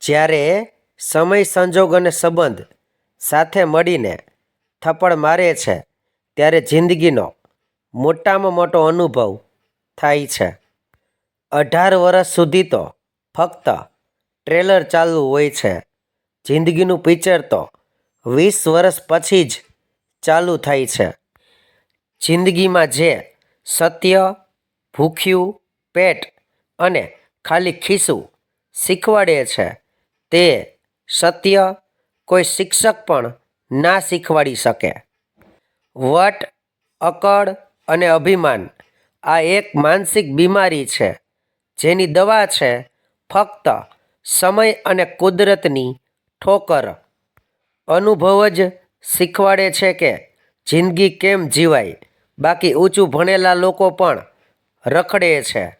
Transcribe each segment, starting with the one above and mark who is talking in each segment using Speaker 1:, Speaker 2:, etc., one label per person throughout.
Speaker 1: જ્યારે સમય સંજોગ અને સંબંધ સાથે મળીને થપ્પડ મારે છે, ત્યારે જિંદગીનો મોટામાં મોટો અનુભવ થાય છે. અઢાર વર્ષ સુધી તો ફક્ત ટ્રેલર ચાલુ હોય છે. જિંદગીનું પિક્ચર તો વીસ વર્ષ પછી જ ચાલુ થાય છે. જિંદગીમાં જે સત્ય, ભૂખ્યું, પેટ અને ખાલી ખિસ્સું શીખવાડે છે તે સત્ય કોઈ શિક્ષક પણ ના શીખવાડી શકે. વટ અકડ અને અભિમાન આ એક માનસિક બીમારી છે, જેની દવા છે ફક્ત સમય અને કુદરતની ઠોકર. અનુભવ જ શીખવાડે છે કે જિંદગી કેમ જીવાય, બાકી ઊંચું ભણેલા લોકો પણ રખડે છે.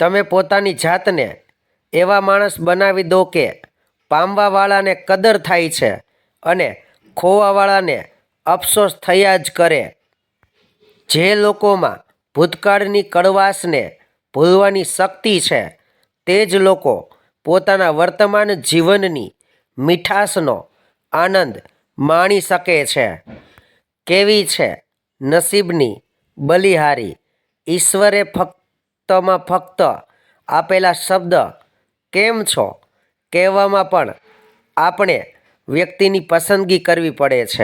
Speaker 1: તમે પોતાની જાતને એવા માણસ બનાવી દો કે પામવાવાળાને કદર થાય છે અને ખોવાવાળાને અફસોસ થયા જ કરે. જે લોકોમાં ભૂતકાળની કડવાશને ભૂલવાની શક્તિ છે, તે જ લોકો પોતાના વર્તમાન જીવનની મીઠાશનો આનંદ માણી શકે છે. કેવી છે નસીબની બલિહારી? ઈશ્વરે ફક્તમાં ફક્ત આપેલા શબ્દ કેમ છો? કહેવામાં પણ આપણે વ્યક્તિની પસંદગી કરવી પડે છે.